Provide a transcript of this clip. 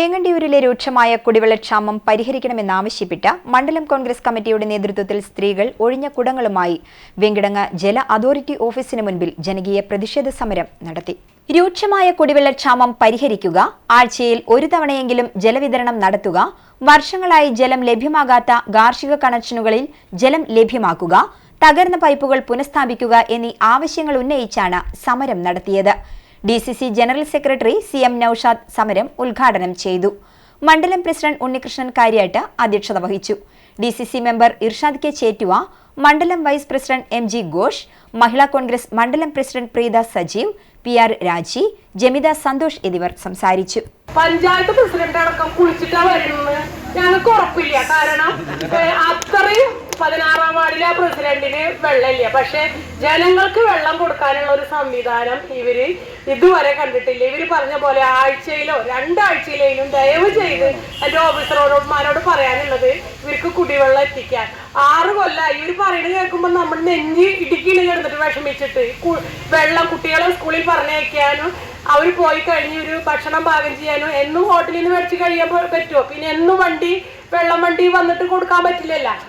ഏങ്ങണ്ടിയൂരിലെ രൂക്ഷമായ കുടിവെള്ളക്ഷാമം പരിഹരിക്കണമെന്നാവശ്യപ്പെട്ട് മണ്ഡലം കോൺഗ്രസ് കമ്മിറ്റിയുടെ നേതൃത്വത്തിൽ സ്ത്രീകൾ ഒഴിഞ്ഞ കുടങ്ങളുമായി വെങ്കിടങ്ങ് ജല അതോറിറ്റി ഓഫീസിന് മുൻപിൽ ജനകീയ പ്രതിഷേധ സമരം നടത്തി. രൂക്ഷമായ കുടിവെള്ളക്ഷാമം പരിഹരിക്കുക ആഴ്ചയിൽ ഒരു തവണയെങ്കിലും ജലവിതരണം നടത്തുക വർഷങ്ങളായി ജലം ലഭ്യമാകാത്ത ഗാർഹിക കണക്ഷനുകളിൽ ജലം ലഭ്യമാക്കുക തകർന്ന പൈപ്പുകൾ പുനഃസ്ഥാപിക്കുക എന്നീ ആവശ്യങ്ങൾ ഉന്നയിച്ചാണ് സമരം നടത്തിയത്. D C C general secretary C M Noushad സമരം ഉദ്ഘാടനം ചെയ്തു. മണ്ഡലം പ്രസിഡന്റ് ഉണ്ണികൃഷ്ണൻ കാര്യാട്ട് അധ്യക്ഷത വഹിച്ചു. D C C member Irshad K Chettuva മണ്ഡലം vice president M G Ghosh Mahila Congress മണ്ഡലം president Preetha Sajeev P R Raji Jamitha Santhosh എന്നിവർ സംസാരിച്ചു. പഞ്ചായത്ത് പ്രസിഡന്റ് അടക്കം കുളിച്ചിട്ടാ വരുന്നത്. ഞങ്ങൾക്ക് ഉറപ്പില്ല. കാരണം അത്രയും വാർഡിലെ ആ പ്രസിഡന്റിന് വെള്ളമില്ല. പക്ഷെ ജനങ്ങൾക്ക് വെള്ളം കൊടുക്കാനുള്ള ഒരു സംവിധാനം ഇവർ ഇതുവരെ കണ്ടിട്ടില്ല. ഇവർ പറഞ്ഞ പോലെ ആഴ്ചയിലോ രണ്ടാഴ്ചയിലേലും ദയവ് ചെയ്ത് എന്റെ ഓഫീസറോടന്മാരോട് പറയാനുള്ളത് ഇവർക്ക് കുടിവെള്ളം എത്തിക്കാൻ. ആറ് കൊല്ലായി ഇവർ പറയുന്നത് കേൾക്കുമ്പോൾ നമ്മൾ നെഞ്ഞ് ഇടുക്കിയിൽ കിടന്നിട്ട് വിഷമിച്ചിട്ട് വെള്ളം കുട്ടികളെ സ്കൂളിൽ പറഞ്ഞയക്കാനും അവർ പോയി കഴിഞ്ഞ് ഒരു ഭക്ഷണം പാകം ചെയ്യാനും എന്നും ഹോട്ടലിൽ നിന്ന് മേടിച്ച് കഴിയാൻ പറ്റുമോ പിന്നെ എന്നും വണ്ടി വെള്ളം വണ്ടി വന്നിട്ട് കൊടുക്കാൻ പറ്റില്ലല്ല.